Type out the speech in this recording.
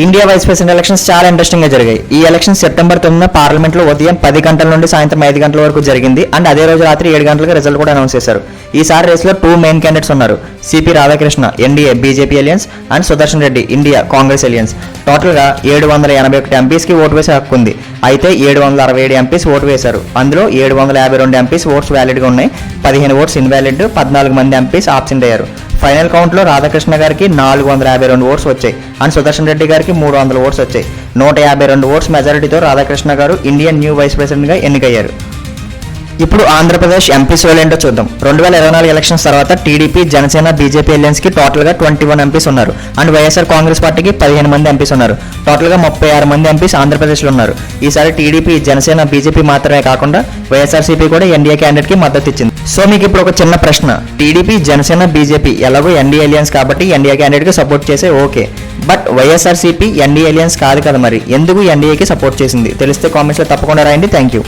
India vice president elections చాలా ఇంట్రెస్టింగ్గా జరిగాయి. ఈ ఎలక్షన్ సెప్టెంబర్ తొమ్మిదిన పార్లమెంట్లో ఉదయం పది గంటల నుండి సాయంత్రం ఐదు గంటల వరకు జరిగింది. అండ్ అదే రోజు రాత్రి ఏడు గంటలకు రిజల్ట్ కూడా అనౌన్స్ చేశారు. ఈసారి రేస్లో టూ మెయిన్ క్యాండిడేట్స్ ఉన్నారు. CP Radhakrishna NDA BJP alliance and Sudarshan Reddy India Congress alliance టోటల్గా ఏడు వందల ఎనభై ఒకటి ఎంపీస్కి ఓటు వేసే హక్కు ఉంది. అయితే ఏడు వందల అరవై ఏడు ఎంపీస్ ఓటు వేశారు. అందులో ఏడు వందల యాభై రెండు ఎంపీస్ ఓట్స్ వ్యాలిడ్గా ఉన్నాయి. పదిహేను ఓట్స్ ఇన్వాలిడ్ పద్నాలుగు మంది ఎంపీస్ ఆబ్సెంట్ అయ్యారు. ఫైనల్ కౌంట్లో రాధాకృష్ణ గారికి నాలుగు వందల యాభై రెండు ఓట్స్ వచ్చాయి. అండ్ సుదర్శన్ రెడ్డి గారికి మూడు వందల ఓట్స్ వచ్చాయి. నూట యాభై రెండు ఓట్స్ మెజారిటీతో రాధాకృష్ణ గారు ఇండియన్ న్యూ వైస్ ప్రెసిడెంట్గా ఎన్నికయ్యారు. ఇప్పుడు ఆంధ్రప్రదేశ్ ఎంపీ సోల్ ఏంటో చూద్దాం. రెండు వేల ఇరవై నాలుగు ఎలక్షన్స్ తర్వాత టీడీపీ జనసేన బీజేపీ ఎలియన్స్కి టోటల్గా ట్వంటీ వన్ ఎంపీస్ ఉన్నారు. అండ్ వైఎస్ఆర్ కాంగ్రెస్ పార్టీకి పదిహేను మంది ఎంపీస్ ఉన్నారు. టోటల్గా ముప్పై ఆరు మంది ఎంపీస్ ఆంధ్రప్రదేశ్లో ఉన్నారు. ఈసారి టీడీపీ జనసేన బీజేపీ మాత్రమే కాకుండా వైఎస్ఆర్సీపీ కూడా ఎన్డీఏ క్యాండిడేట్కి మద్దతు ఇచ్చింది. సో మీకు ఇప్పుడు ఒక చిన్న ప్రశ్న. టీడీపీ జనసేన బీజేపీ ఎలాగో ఎన్డీఏ ఎలియన్స్ కాబట్టి ఎన్డీఏ క్యాండిడేట్కి సపోర్ట్ చేసే okay. But YSRCP NDA alliance కాదు కదా మరి. ఎందుకు ఎన్డీఏకి సపోర్ట్ చేసింది? తెలిస్తే కామెంట్స్లో తప్పకుండా రాయండి. Thank you